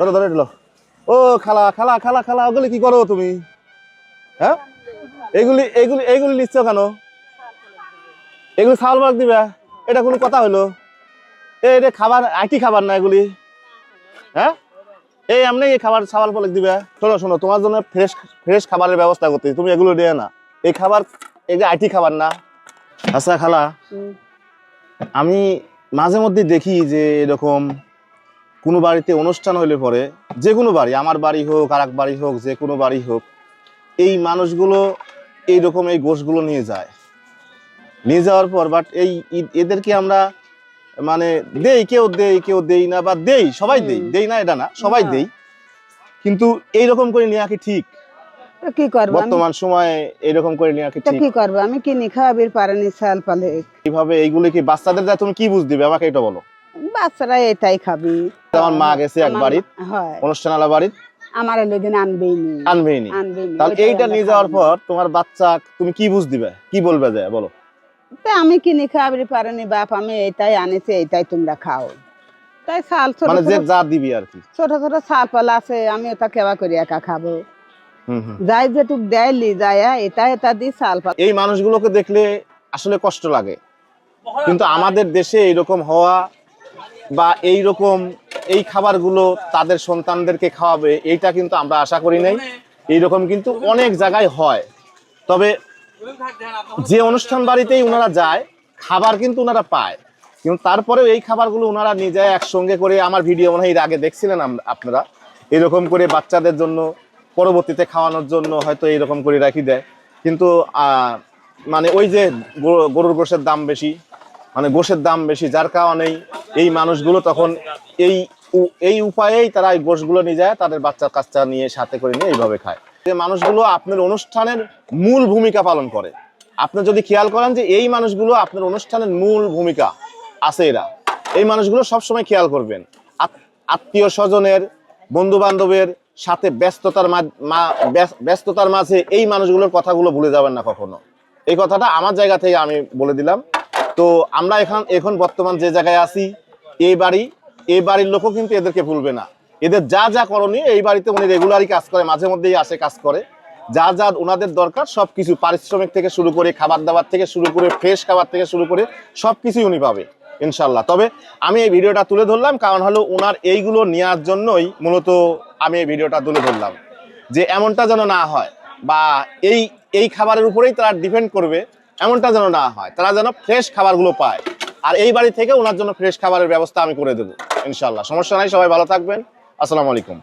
ধরো ধরো এলো ও খালা খালা খালা খালা ওগুলি কি করো তুমি? হ্যাঁ? এগুলি এগুলি এগুলি নিচ্ছ কেন? এগুলি চাউল বাগ দিবে? এটা কোনো কথা হলো? এই এটা খাবার আইটি খাবার না এগুলি? হ্যাঁ? এই এমনি এই খাবার চাওয়াল পলক দিবে? শোনো শোনো তোমার জন্য ফ্রেশ ফ্রেশ খাবারের ব্যবস্থা করতে তুমি এগুলো দিয়ে না। এই খাবার এগুলো আইটি খাবার না? আচ্ছা খালা আমি মাঝে মধ্যে দেখি যে এরকম কোনো বাড়িতে অনুষ্ঠান হইলে পরে যে কোনো বাড়ি আমার বাড়ি হোক আর এক বাড়ি হোক যে কোনো বাড়ি হোক এই মানুষগুলো এইরকম এই গোশগুলো নিয়ে যায়। নিয়ে যাওয়ার পর বাট এই এদেরকে আমরা মানে দেই কেউ দেই কেউ দেই না বা দেই সবাই দেই। দেই না এটা না সবাই দেই। কিন্তু এইরকম করে নেওয়া কি ঠিক? কি করব? বর্তমান সময়ে এইরকম করে নেওয়া কি ঠিক? কি করব? আমি কিনে খাওয়াবির পারেনি চাল পালে এইভাবে এইগুলো কি বাচ্চাদের যা তুমি কি বুঝ দিবে? আমাকে এটা বলো। বাচ্চারা এটাই খাবি। আমার মা গেছে এক বাড়ির হয়। অনুষ্ঠান আলা বাড়ির। আমার লেগে আনবেই নি। আনবেই নি। তাহলে এইটা নিয়ে যাওয়ার পর তোমার বাচ্চা তুমি কি বুঝ দিবে? কি বলবে যে বলো। তো আমি কিনে খাওয়াবির পারেনি বাপ আমি এটাই আনেছি এটাই তোমরা খাও। তাই চাল ছোট মানে যে যা দিবি আর কি। ছোট ছোট চাল পালা আছে আমি ওটা কেবা করে একা খাব। যাই যেটুক দেয় লি যায় এটা এটা দি চাল পালা। এই মানুষগুলোকে দেখলে আসলে কষ্ট লাগে। কিন্তু আমাদের দেশে এইরকম হওয়া বা এই রকম এই খাবারগুলো তাদের সন্তানদেরকে খাওয়াবে, এইটা কিন্তু আমরা আশা করি নাই। এইরকম কিন্তু অনেক জায়গায় হয়। তবে যে অনুষ্ঠান বাড়িতেই ওনারা যায়, খাবার কিন্তু ওনারা পায়। কিন্তু তারপরেও এই খাবারগুলো ওনারা নিজে একসঙ্গে করে, আমার ভিডিও মনে হয় এর আগে দেখছিলেন আপনারা। এরকম করে বাচ্চাদের জন্য, পরবর্তীতে খাওয়ানোর জন্য হয়তো এইরকম করে রাখি দেয়। কিন্তু মানে ওই যে গরু- গরুর গোশের দাম বেশি মানে গোশের দাম বেশি, যার কারণেই এই মানুষগুলো তখন এই এই উপায়েই তারা এই গোশগুলো নিয়ে যায়, তাদের বাচ্চা কাচ্চা নিয়ে সাথে করে নিয়ে এইভাবে খায়। যে মানুষগুলো আপনার অনুষ্ঠানের মূল ভূমিকা পালন করে। আপনি যদি খেয়াল করেন যে এই মানুষগুলো আপনার অনুষ্ঠানের মূল ভূমিকা আছে এরা। এই মানুষগুলো সবসময় খেয়াল করবেন। আত্মীয় স্বজনের বন্ধু বান্ধবের সাথে ব্যস্ততার ব্যস্ততার মাঝে এই মানুষগুলোর কথাগুলো ভুলে যাবেন না কখনো। এই কথাটা আমার জায়গা থেকে আমি বলে দিলাম। তো আমরা এখন এখন বর্তমান যে জায়গায় আছি, এই বাড়ি, এই বাড়ির লোকও কিন্তু এদেরকে ভুলবে না। এদের যা যা করণীয়, এই বাড়িতে উনি রেগুলারই কাজ করে, মাঝে মধ্যেই আসে কাজ করে। যা যা ওনাদের দরকার সব কিছু পারিশ্রমিক থেকে শুরু করে খাবার দাবার থেকে শুরু করে ফ্রেশ খাবার থেকে শুরু করে সব কিছুই উনি পাবে ইনশাল্লাহ তবে আমি এই ভিডিওটা তুলে ধরলাম, কারণ হলো ওনার এইগুলো নেওয়ার জন্যই মূলত আমি এই ভিডিওটা তুলে ধরলাম। যে এমনটা যেন না হয়, বা এই এই খাবারের উপরেই তারা ডিপেন্ড করবে এমনটা যেন না হয়, তারা যেন ফ্রেশ খাবারগুলো পায়। আর এই বাড়ি থেকে ওনার জন্য ফ্রেশ খাবারের ব্যবস্থা আমি করে দেবো ইনশাল্লাহ সমস্যা নাই, সবাই ভালো থাকবেন। আসসালামু আলাইকুম।